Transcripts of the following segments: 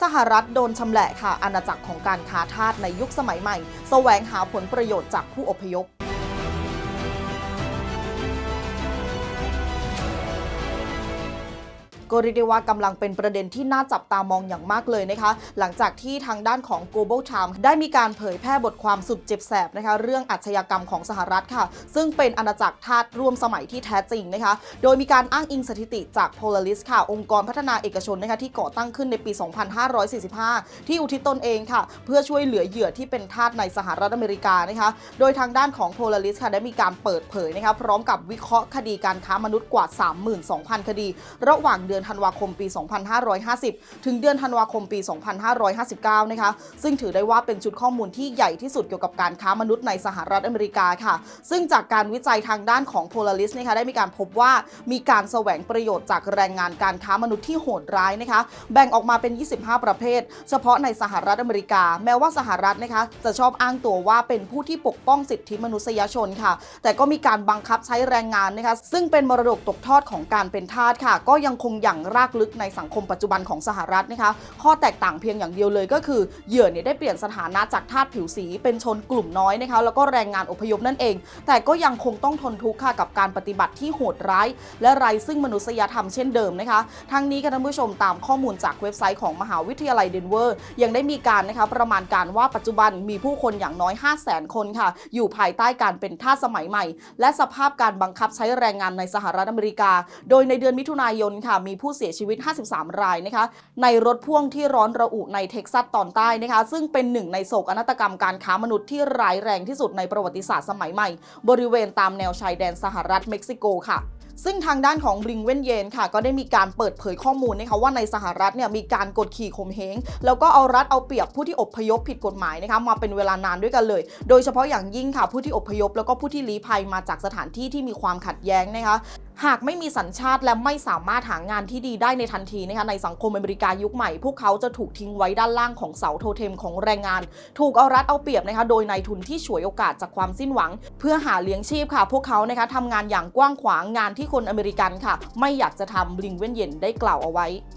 สหรัฐโดนชำแหละค่ะอาณาจักรของการค้าทาสในยุคสมัยใหม่ แสวงหาผลประโยชน์จากผู้อพยพ ก็เรียกได้ว่ากำลังเป็นประเด็นที่น่าจับตามองอย่างมากเลยนะคะ หลังจากที่ทางด้านของ Global Times ได้มีการเผยแพร่บทความสุดเจ็บแสบนะคะ เรื่องอาชญากรรมของสหรัฐค่ะ ซึ่งเป็นอาณาจักรทาสร่วมสมัยที่แท้จริงนะคะ โดยมีการอ้างอิงสถิติจาก Polaris ค่ะ องค์กรพัฒนาเอกชนนะคะที่ก่อตั้งขึ้นในปี 2545 ที่อุทิศตนเองค่ะ เพื่อช่วยเหลือเหยื่อที่เป็นทาสในสหรัฐอเมริกานะคะ โดยทางด้านของ Polaris ค่ะได้มีการเปิดเผยนะคะพร้อมกับวิเคราะห์คดีการค้ามนุษย์กว่า 32,000 คดี ระหว่างเดือนือนธันวาคมปี 2550 ถึงเดือนธันวาคมปี 2559 นะคะ ซึ่งถือได้ว่าเป็นชุดข้อมูลที่ใหญ่ที่สุดเกี่ยวกับการค้ามนุษย์ในสหรัฐอเมริกาค่ะ ซึ่งจากการวิจัยทางด้านของ Polaris นะคะได้มีการพบว่ามีการแสวงประโยชน์จากแรงงานการค้ามนุษย์ที่โหดร้ายนะคะ แบ่งออกมาเป็น 25 ประเภท เฉพาะในสหรัฐอเมริกา แม้ว่าสหรัฐนะคะจะชอบอ้างตัวว่าเป็นผู้ที่ปกป้องสิทธิมนุษยชนค่ะ แต่ก็มีการบังคับใช้แรงงานนะคะ ซึ่งเป็นมรดกตกทอดของการเป็นทาสค่ะ ก็ยังคงอย่างรากลึกในสังคมปัจจุบันของสหรัฐนะคะ ข้อแตกต่างเพียงอย่างเดียวเลยก็คือเหยื่อเนี่ยได้เปลี่ยนสถานะจากทาสผิวสีเป็นชนกลุ่มน้อยนะคะแล้วก็แรงงานอพยพนั่นเอง แต่ก็ยังคงต้องทนทุกข์ค่ะกับการปฏิบัติที่โหดร้าย และไร้ซึ่งมนุษยธรรมเช่นเดิมนะคะทั้งนี้ค่ะท่านผู้ชมตามข้อมูลจากเว็บไซต์ของมหาวิทยาลัยเดนเวอร์ ยังได้มีการนะคะประมาณการว่าปัจจุบันมีผู้คนอย่างน้อย 5 0 0 0 0 0คนค่ะ อยู่ภายใต้การเป็นทาสสมัยใหม่ และสภาพการบังคับใช้แรงงานในสหรัฐอเมริกา โดยในเดือนมิถุนายนค่ะมีผู้เสียชีวิต 53 รายนะคะ ในรถพ่วงที่ร้อนระอุในเท็กซัสตอนใต้นะคะ ซึ่งเป็นหนึ่งในโศกนาฏกรรมการค้ามนุษย์ที่ร้ายแรงที่สุดในประวัติศาสตร์สมัยใหม่ บริเวณตามแนวชายแดนสหรัฐเม็กซิโกค่ะซึ่งทางด้านของบริงเวนเยนค่ะ ก็ได้มีการเปิดเผยข้อมูลนะคะว่าในสหรัฐเนี่ยมีการกดขี่ข่มเหงแล้วก็เอารัดเอาเปรียบผู้ที่อพยพผิดกฎหมายนะคะมาเป็นเวลานานด้วยกันเลย โดยเฉพาะอย่างยิ่งค่ะผู้ที่อพยพแล้วก็ผู้ที่ลี้ภัยมาจากสถานที่ที่มีความขัดแย้งนะคะ หากไม่มีสัญชาติและไม่สามารถหางานที่ดีได้ในทันทีนะคะในสังคมอเมริกายุคใหม่ พวกเขาจะถูกทิ้งไว้ด้านล่างของเสาโทเทมของแรงงาน ถูกเอารัดเอาเปรียบนะคะโดยนายทุนที่ฉวยโอกาสจากความสิ้นหวัง เพื่อหาเลี้ยงชีพค่ะ พวกเขานะคะทำงานอย่างกว้างขวางงานที่คนอเมริกันค่ะ ไม่อยากจะทำลิงเว้นเย็นได้กล่าวเอาไว้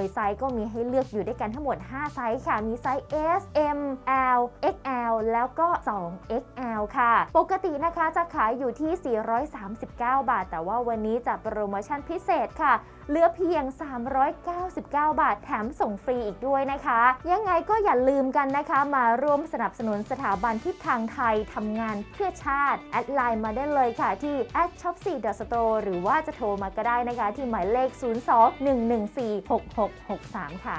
ยไซส์ก็มีให้เลือกอยู่ด้วยกันทั้งหมด 5 ไซส์ค่ะ มีไซส์ S M L XL แล้วก็ 2XL ค่ะ ปกตินะคะจะขายอยู่ที่ 439 บาท แต่ว่าวันนี้จะโปรโมชั่นพิเศษค่ะ เหลือเพียง 399 บาท แถมส่งฟรีอีกด้วยนะคะ ยังไงก็อย่าลืมกันนะคะ มาร่วมสนับสนุนสถาบันทิศทางไทยทำงานเพื่อชาติ แอดไลน์มาได้เลยค่ะที่ s h o p 4 store หรือว่าจะโทรมาก็ได้นะคะ ที่หมายเลข 02 114 6663 ค่ะ